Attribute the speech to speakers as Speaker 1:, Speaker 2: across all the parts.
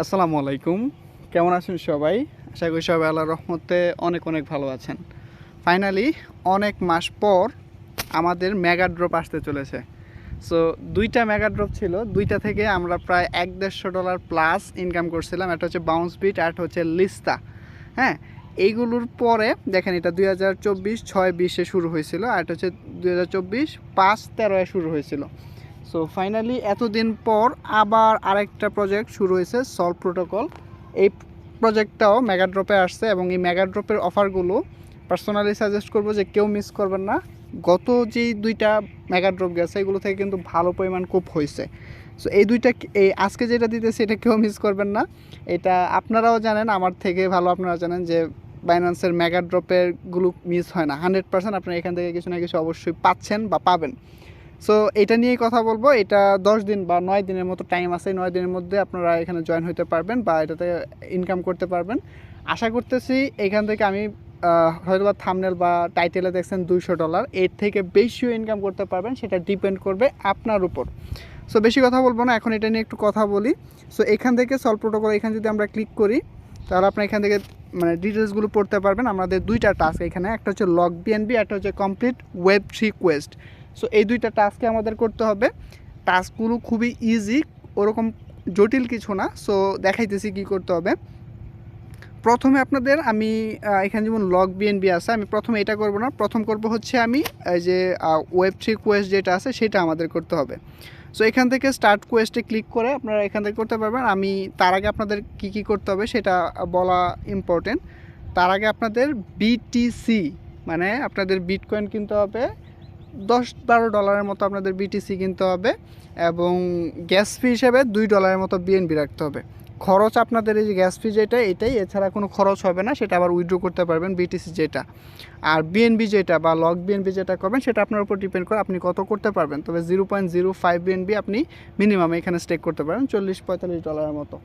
Speaker 1: আসসালামু আলাইকুম। কেমন আছেন সবাই? আশা করি সবাই আল্লাহ রহমতে অনেক অনেক ভালো আছেন। ফাইনালি অনেক মাস পর আমাদের মেগা ড্রপ আসতে চলেছে। সো দুইটা মেগা ড্রপ ছিল। দুইটা থেকে আমরা প্রায় এক দেড়শো ডলার প্লাস ইনকাম করছিলাম। একটা হচ্ছে বাউন্স বিট আর একটা হচ্ছে লিস্তা হ্যাঁ এইগুলোর পরে দেখেন এটা দুই হাজার চব্বিশ, ছয় বিশে শুরু হয়েছিল। আর এটা হচ্ছে দুই হাজার চব্বিশ, পাঁচ তেরোয় শুরু হয়েছিল। সো ফাইনালি এতদিন পর আবার আরেকটা প্রজেক্ট শুরু হয়েছে সলভ প্রোটোকল এই প্রজেক্টটাও মেগাড্রপে আসছে এবং এই মেগাড্রপের অফারগুলো পার্সোনালি সাজেস্ট করব যে কেউ মিস করবেন না। গত যেই দুইটা মেগাড্রপ গেছে, এগুলো থেকে কিন্তু ভালো পরিমাণ খুব হয়েছে। সো এই দুইটা এই আজকে যেটা দিতেছে, এটা কেউ মিস করবেন না। এটা আপনারাও জানেন, আমার থেকে ভালো আপনারা জানেন যে বাইন্যান্সের মেগাড্রপেরগুলো মিস হয় না। হান্ড্রেড পার্সেন্ট আপনারা এখান থেকে কিছু না কিছু অবশ্যই পাচ্ছেন বা পাবেন। সো এটা নিয়েই কথা বলব। এটা দশ দিন বা নয় দিনের মতো টাইম আছে। নয় দিনের মধ্যে আপনারা এখানে জয়েন হতে পারবেন বা এটাতে ইনকাম করতে পারবেন। আশা করতেছি এখান থেকে আমি হয়তো বা থামনেল বা টাইটেলে দেখছেন দুইশো ডলার এর থেকে বেশিও ইনকাম করতে পারবেন। সেটা ডিপেন্ড করবে আপনার উপর। সো বেশি কথা বলব না। এখন এটা নিয়ে একটু কথা বলি। সো এখান থেকে সলভ প্রোটোকল এখানে যদি আমরা ক্লিক করি, তাহলে আপনি এখান থেকে মানে ডিটেলসগুলো পড়তে পারবেন। আমাদের দুইটা টাস্ক এখানে। একটা হচ্ছে লগ বিএনবি একটা হচ্ছে complete web three quest so এই দুইটা টাস্কে আমাদের করতে হবে। টাস্কগুলো খুবই ইজি ওরকম জটিল কিছু না। সো দেখাইতেছি কি করতে হবে। প্রথমে আপনাদের আমি এখানে যেমন লগ বিএনবি আছে, আমি প্রথমে এটা করব না। প্রথম করব হচ্ছে আমি, এই যে ওয়েব থ্রি কোয়েস্ট যেটা আছে, সেটা আমাদের করতে হবে। সো এখান থেকে স্টার্ট কোয়েস্টে ক্লিক করে আপনারা এখান থেকে করতে পারবেন। আমি তার আগে আপনাদের কি কি করতে হবে, সেটা বলা ইম্পর্টেন্ট তার আগে আপনাদের বিটিসি মানে আপনাদের বিটকয়েন কিনতে হবে দশ বারো ডলারের মতো আপনাদের বিটিসি কিনতে হবে এবং গ্যাস ফি হিসেবে দুই ডলারের মতো বিএনবি রাখতে হবে। খরচ আপনাদের এই যে গ্যাস ফি যেটা, এটাই এছাড়া কোনো খরচ হবে না, সেটা আবার উইথড্র করতে পারবেন বিটিসি যেটা। আর বিএনবি যেটা বা লগ বিএনবি যেটা করবেন, সেটা আপনার উপর ডিপেন্ড করে আপনি কত করতে পারবেন। তবে zero point zero five BNB আপনি মিনিমাম এখানে স্টেক করতে পারেন, চল্লিশ পঁয়তাল্লিশ ডলারের মতো।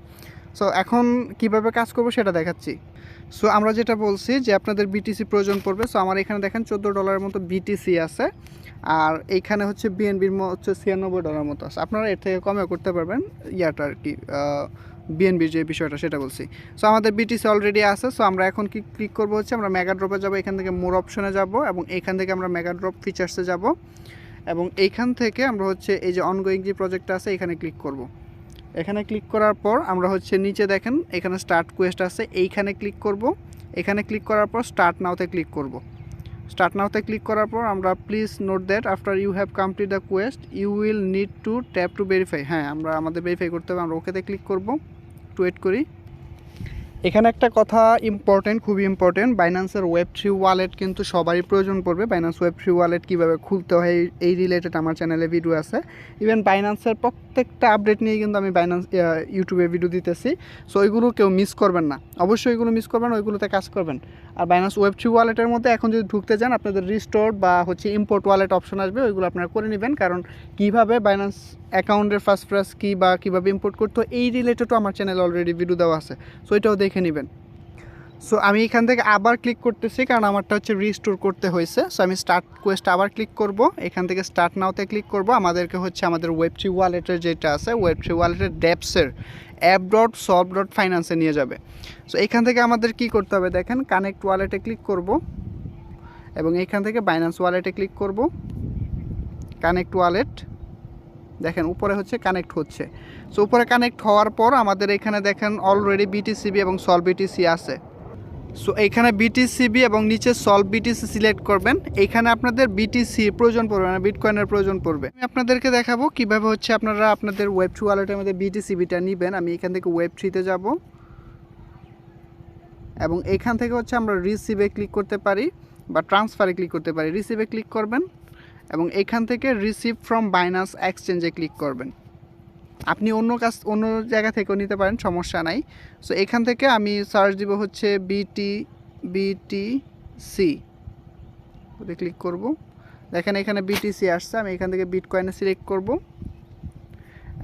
Speaker 1: সো এখন কীভাবে কাজ করব সেটা দেখাচ্ছি। সো আমরা যেটা বলছি যে আপনাদের বিটিসি প্রয়োজন পড়বে। সো আমার এখানে দেখেন চোদ্দ ডলারের মতো বিটিসি আছে। আর এইখানে হচ্ছে বিএনবির হচ্ছে ছিয়ানব্বই ডলার মতো আছে। আপনারা এর থেকে কমে করতে পারবেন ইয়াটা আর কি বিএনবির যে বিষয়টা, সেটা বলছি। সো আমাদের বিটিসি অলরেডি আছে। সো আমরা এখন কি ক্লিক করব হচ্ছে, আমরা মেগা ড্রপে যাব, এখান থেকে মোর অপশনে যাব এবং এখান থেকে আমরা মেগা ড্রপ ফিচার্সে যাব। এবং এইখান থেকে আমরা হচ্ছে এই যে অনগোয়িং যে প্রজেক্টটা আছে, এখানে ক্লিক করব। এখানে ক্লিক করার পর আমরা হচ্ছে নিচে দেখেন, এখানে স্টার্ট কোয়েস্ট আছে, এইখানে ক্লিক করব। এখানে ক্লিক করার পর স্টার্ট নাওতে ক্লিক করব। স্টার্ট নাওতে ক্লিক করার পর আমরা please note that after you have complete the quest you will need to tap to verify হ্যাঁ আমরা আমাদের ভেরিফাই করতে হবে, আমরা ওকেতে ক্লিক করব। টু ওয়েট করি। এখানে একটা কথা ইম্পর্টেন্ট খুবই ইম্পর্টেন্ট বাইন্যান্সের ওয়েব থ্রি ওয়ালেট কিন্তু সবারই প্রয়োজন পড়বে। বাইন্যান্স ওয়েব থ্রি ওয়ালেট কীভাবে খুলতে হয়, এই- রিলেটেড আমার চ্যানেলে ভিডিও আছে। ইভেন বাইন্যান্সের প্রত্যেকটা আপডেট নিয়ে কিন্তু আমি বাইন্যান্স ইউটিউবে ভিডিও দিতেছি। সো ওইগুলো কেউ মিস করবেন না। অবশ্যই ওইগুলো মিস করবেন, ওইগুলোতে কাজ করবেন। আর বাইন্যান্স ওয়েব থ্রি ওয়ালেটের মধ্যে এখন যদি ঢুকতে যান আপনাদের রিস্টোর বা হচ্ছে ইম্পোর্ট ওয়ালেট অপশন আসবে, ওইগুলো আপনারা করে নেবেন। কারণ কীভাবে বাইন্যান্স অ্যাকাউন্টের ফার্স্ট প্রাইস কী বা কীভাবে ইম্পোর্ট করতে এই রিলেটেডও আমার চ্যানেলে অলরেডি ভিডিও দেওয়া আছে। সো এটাও দেখে নেবেন। সো আমি এখান থেকে আবার ক্লিক করতেছি কারণ আমারটা হচ্ছে রিস্টোর করতে হয়েছে। সো আমি স্টার্ট কোয়েস্ট আবার ক্লিক করব। এখান থেকে স্টার্ট নাওতে ক্লিক করব। আমাদেরকে হচ্ছে আমাদের ওয়েব থ্রি ওয়ালেটের যেটা আছে ওয়েব থ্রি ওয়ালেটের ডেপসের অ্যাপ ডট সলভ ডট ফাইন্যান্সে নিয়ে যাবে। সো এখান থেকে আমাদের কি করতে হবে দেখেন কানেক্ট ওয়ালেটে ক্লিক করব এবং এখান থেকে বাইন্যান্স ওয়ালেটে ক্লিক করব। কানেক্ট ওয়ালেট দেখেন, উপরে হচ্ছে কানেক্ট হচ্ছে। সো উপরে কানেক্ট হওয়ার পর আমাদের এখানে দেখেন already B T C B এবং সল বিটিসি আছে। সো এখানে বিটিসিবি এবং নিচে সলভ বিটিসি সিলেক্ট করবেন। এখানে আপনাদের বিটিসি প্রয়োজন পড়বে মানে বিটকয়েনের প্রয়োজন পড়বে। আমি আপনাদেরকে দেখাবো কীভাবে হচ্ছে আপনারা আপনাদের ওয়েব থ্রি ওয়ালেটের মধ্যে বিটিসিবিটা নেবেন। আমি এখান থেকে ওয়েব থ্রিতে যাব। এবং এখান থেকে হচ্ছে আমরা রিসিভে ক্লিক করতে পারি বা ট্রান্সফারে ক্লিক করতে পারি। রিসিভে ক্লিক করবেন। এবং এখান থেকে রিসিভ ফ্রম বাইনান্স এক্সচেঞ্জে ক্লিক করবেন। আপনি অন্য কাজ, অন্য জায়গা থেকেও নিতে পারেন, সমস্যা নাই। সো এখান থেকে আমি সার্চ দিব হচ্ছে বিটি বিটি সি ওতে ক্লিক করব। দেখেন এখানে বিটিসি আসছে, আমি এখান থেকে বিট বিটকয়েনে সিলেক্ট করব।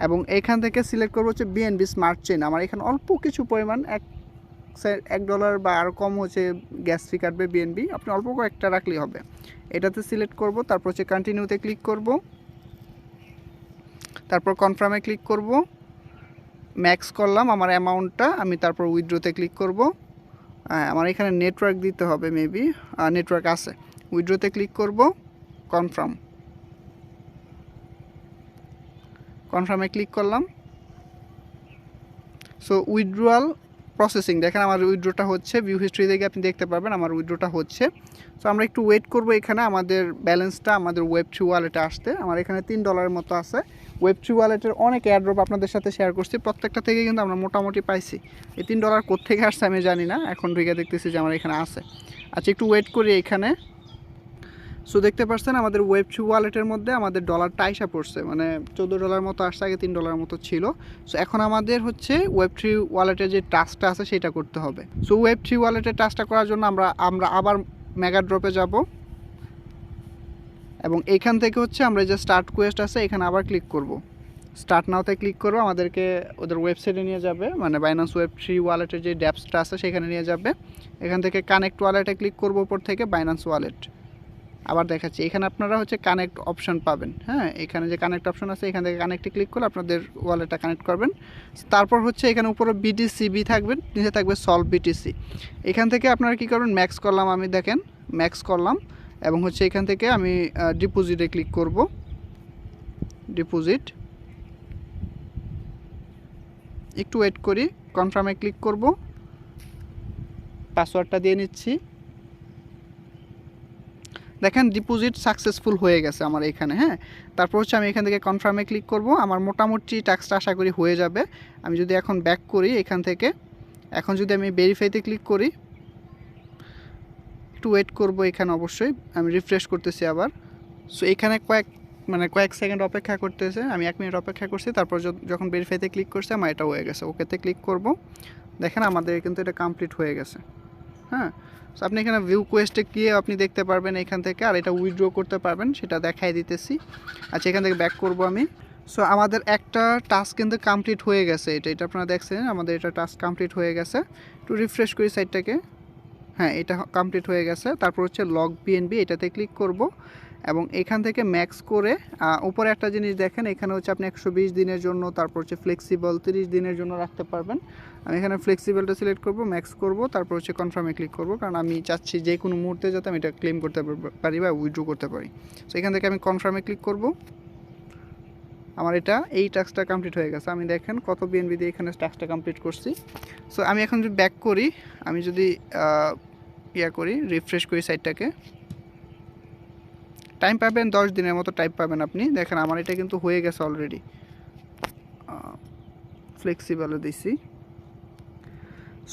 Speaker 1: এবং এখান থেকে সিলেক্ট করব হচ্ছে বিএনবি স্মার্ট চেন আমার এখানে অল্প কিছু পরিমাণ এক এক ডলার বা আরও কম হচ্ছে গ্যাস ফি কাটবে বিএনবি আপনি অল্প কয়েকটা রাখলেই হবে। এটাতে সিলেক্ট করব তারপর হচ্ছে কন্টিনিউতে ক্লিক করব। তারপর কনফার্মে ক্লিক করব। ম্যাক্স করলাম আমার অ্যামাউন্টটা আমি তারপর উইথড্রোতে ক্লিক করব। হ্যাঁ, আমার এখানে নেটওয়ার্ক দিতে হবে মেবি নেটওয়ার্ক আছে। উইথড্রোতে ক্লিক করব কনফার্ম কনফার্মে ক্লিক করলাম। সো উইথড্রোয়াল প্রসেসিং দেখেন আমার উইড্রোটা হচ্ছে ভিউ হিস্ট্রি থেকে আপনি দেখতে পারবেন আমার উইড্রোটা হচ্ছে। সো আমরা একটু ওয়েট করব এখানে, আমাদের ব্যালেন্সটা আমাদের ওয়েব থ্রি ওয়ালেটে আসতে। আমার এখানে তিন ডলারের মতো আছে। ওয়েব থ্রি ওয়ালেটের অনেক অ্যাড্রপ আপনাদের সাথে শেয়ার করছি। প্রত্যেকটা থেকে কিন্তু আমরা মোটামুটি পাইছি। এই তিন ডলার কোথেকে আসছে আমি জানি না। এখন ঢুকে দেখতেছি যে আমার এখানে আছে। আচ্ছা একটু ওয়েট করি এখানে। সো দেখতে পাচ্ছেন আমাদের ওয়েব থ্রি ওয়ালেটের মধ্যে আমাদের ডলারটা আইসা পড়ছে। মানে চোদ্দ ডলার মতো আসছে, আগে তিন ডলার মতো ছিল। সো এখন আমাদের হচ্ছে ওয়েব থ্রি ওয়ালেটের যে টাস্কটা আছে, সেটা করতে হবে। সো ওয়েব থ্রি ওয়ালেটের টাস্কটা করার জন্য আমরা আমরা আবার মেগা ড্রপে যাব। এবং এখান থেকে হচ্ছে আমরা যে স্টার্ট কোয়েস্ট আছে, এখানে আবার ক্লিক করব। স্টার্ট নাওতে ক্লিক করব, আমাদেরকে ওদের ওয়েবসাইটে নিয়ে যাবে। মানে বাইনান্স ওয়েব থ্রি ওয়ালেটের যে ড্যাপসটা আছে, সেখানে নিয়ে যাবে। এখান থেকে কানেক্ট ওয়ালেটে ক্লিক করব ওপর থেকে বাইনান্স ওয়ালেট আবার দেখাচ্ছি। এখানে আপনারা হচ্ছে কানেক্ট অপশন পাবেন হ্যাঁ? এখানে যে কানেক্ট অপশন আছে, এখান থেকে কানেক্টে ক্লিক করলে আপনাদের ওয়ালেটটা কানেক্ট করবেন। তারপর হচ্ছে এখানে উপরে বিটিসি বি থাকবেন নিচে থাকবে সলভ বিটিসি এখান থেকে আপনারা কী করবেন? ম্যাক্স করলাম আমি, দেখেন ম্যাক্স করলাম এবং হচ্ছে এখান থেকে আমি ডিপোজিটে ক্লিক করব। ডিপোজিট একটু ওয়েট করি কনফার্মে ক্লিক করব। পাসওয়ার্ডটা দিয়ে নিচ্ছি। দেখেন ডিপোজিট সাকসেসফুল হয়ে গেছে আমার এখানে হ্যাঁ? তারপর হচ্ছে আমি এখান থেকে কনফার্মে ক্লিক করব। আমার মোটামুটি টাস্কটা আশা করি হয়ে যাবে। আমি যদি এখন ব্যাক করি এখান থেকে, এখন যদি আমি ভেরিফাইতে ক্লিক করি, একটু ওয়েট করব এখানে অবশ্যই, আমি রিফ্রেশ করতেছি আবার। সো এখানে কয়েক মানে কয়েক সেকেন্ড অপেক্ষা করতেছে, আমি এক মিনিট অপেক্ষা করছি, তারপর যখন ভেরিফাইতে ক্লিক করছে, আমার এটা হয়ে গেছে। ওকেতে ক্লিক করব। দেখেন আমাদের কিন্তু এটা কমপ্লিট হয়ে গেছে হ্যাঁ? সো আপনি এখানে ভিউ কোয়েস্টে গিয়ে আপনি দেখতে পারবেন এখান থেকে, আর এটা উইথড্র করতে পারবেন, সেটা দেখাই দিতেছি। আচ্ছা এখান থেকে ব্যাক করব আমি। সো আমাদের একটা টাস্ক কিন্তু কমপ্লিট হয়ে গেছে এটা এটা আপনারা দেখছেন, আমাদের এটা টাস্ক কমপ্লিট হয়ে গেছে। একটু রিফ্রেশ করি সাইটটাকে হ্যাঁ এটা কমপ্লিট হয়ে গেছে। তারপর হচ্ছে লগ বিএনবি এটাতে ক্লিক করব। এবং এখান থেকে ম্যাক্স করে উপরে একটা জিনিস দেখেন, এখানে হচ্ছে আপনি একশো বিশ দিনের জন্য, তারপর হচ্ছে ফ্লেক্সিবল তিরিশ দিনের জন্য রাখতে পারবেন। আমি এখানে ফ্লেক্সিবলটা সিলেক্ট করব ম্যাক্স করব, তারপর হচ্ছে কনফার্মে ক্লিক করব, কারণ আমি চাচ্ছি যে কোনো মুহূর্তে যাতে আমি এটা ক্লেম করতে পারি বা উইথড্র করতে পারি। সো এখান থেকে আমি কনফার্মে ক্লিক করব। আমার এটা, এই টাস্কটা কমপ্লিট হয়ে গেছে। আমি দেখেন কত বিএনবি দিয়ে এখানে টাস্কটা কমপ্লিট করছি। সো আমি এখন যদি ব্যাক করি, আমি যদি ইয়া করি রিফ্রেশ করি সাইটটাকে টাইম পাবেন, দশ দিনের মতো টাইম পাবেন আপনি। দেখেন, আমার এটা কিন্তু হয়ে গেছে অলরেডি ফ্লেক্সিবলে দিছি।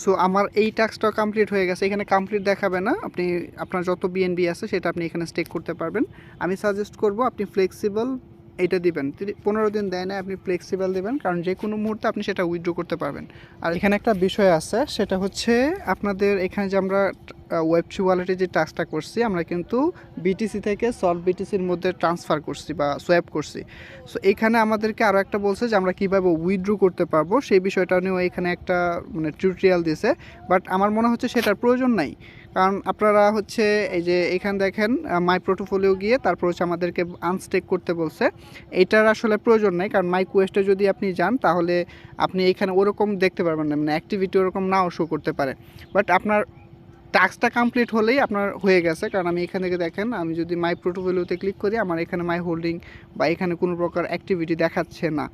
Speaker 1: সো আমার এই টাস্কটা কমপ্লিট হয়ে গেছে। এখানে কমপ্লিট দেখাবে না। আপনি, আপনার যত বিএনবি আছে, সেটা আপনি এখানে স্টেক করতে পারবেন। আমি সাজেস্ট করব, আপনি ফ্লেক্সিবল এইটা দিবেন। পনেরো দিন দেয় না আপনি ফ্লেক্সিবল দেবেন, কারণ যে কোনো মুহূর্তে আপনি সেটা উইথড্র করতে পারবেন। আর এখানে একটা বিষয় আছে, সেটা হচ্ছে আপনাদের এখানে যে আমরা ওয়েব থ্রি ওয়ালেটে যে টাস্কটা করছি, আমরা কিন্তু বিটিসি থেকে সলভ বিটিসির মধ্যে ট্রান্সফার করছি বা সোয়াপ করছি। সো এখানে আমাদেরকে আরও একটা বলছে যে আমরা কীভাবে উইথড্র করতে পারব, সেই বিষয়টা নিয়েও এখানে একটা মানে টিউটোরিয়াল দিয়েছে। বাট আমার মনে হচ্ছে সেটার প্রয়োজন নাই। কারণ আপনারা হচ্ছে এই যে এখানে দেখেন মাই পোর্টফোলিও গিয়ে তারপর হচ্ছে আমাদেরকে আনস্টেক করতে বলছে। এটার আসলে প্রয়োজন নেই, কারণ মাই কোয়েস্টে যদি আপনি যান, তাহলে আপনি এখানে ওরকম দেখতে পারবেন না মানে অ্যাক্টিভিটি ওরকম নাও শো করতে পারে। বাট আপনার টাস্কটা কমপ্লিট হলেই আপনার হয়ে গেছে। কারণ আমি এখান থেকে দেখেন, আমি যদি মাই পোর্টফোলিওতে ক্লিক করি, আমার এখানে মাই হোল্ডিং বা এখানে কোনো প্রকার অ্যাক্টিভিটি দেখাচ্ছে না।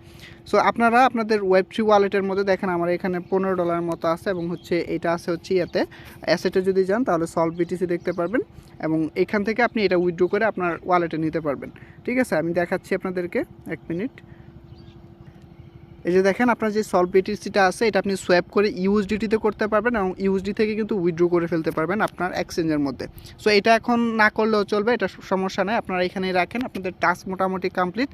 Speaker 1: সো আপনারা আপনাদের ওয়েব থ্রি ওয়ালেটের মধ্যে দেখেন, আমার এখানে পনেরো ডলার মতো আছে এবং হচ্ছে এটা আছে হচ্ছে ইয়াতে। অ্যাসেটে যদি যান, তাহলে সলভ বিটিসি দেখতে পারবেন এবং এখান থেকে আপনি এটা উইথড্র করে আপনার ওয়ালেটে নিতে পারবেন। ঠিক আছে? আমি দেখাচ্ছি আপনাদেরকে, এক মিনিট এই যে দেখেন আপনার যে সলভ বিটিসিটা আছে, এটা আপনি সোয়াপ করে ইউএসডিটিতে করতে পারবেন এবং ইউএসডি থেকে কিন্তু উইথড্র করে ফেলতে পারবেন আপনার এক্সচেঞ্জের মধ্যে। সো এটা এখন না করলেও চলবে, এটা সমস্যা নেই। আপনারা এখানেই রাখেন, আপনাদের টাস্ক মোটামুটি কমপ্লিট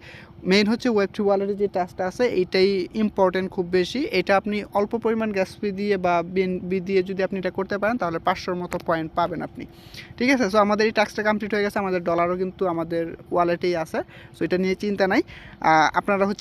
Speaker 1: মেইন হচ্ছে ওয়েব থ্রি ওয়ালেটের যে টাস্কটা আছে এইটাই ইম্পর্টেন্ট খুব বেশি। এটা আপনি অল্প পরিমাণ গ্যাস ফি দিয়ে বা বিএনবি দিয়ে যদি আপনি এটা করতে পারেন, তাহলে পাঁচশোর মতো পয়েন্ট পাবেন আপনি। ঠিক আছে? সো আমাদের এই টাস্কটা কমপ্লিট হয়ে গেছে। আমাদের ডলারও কিন্তু আমাদের ওয়ালেটেই আছে। সো এটা নিয়ে চিন্তা নাই। আপনারা হচ্ছে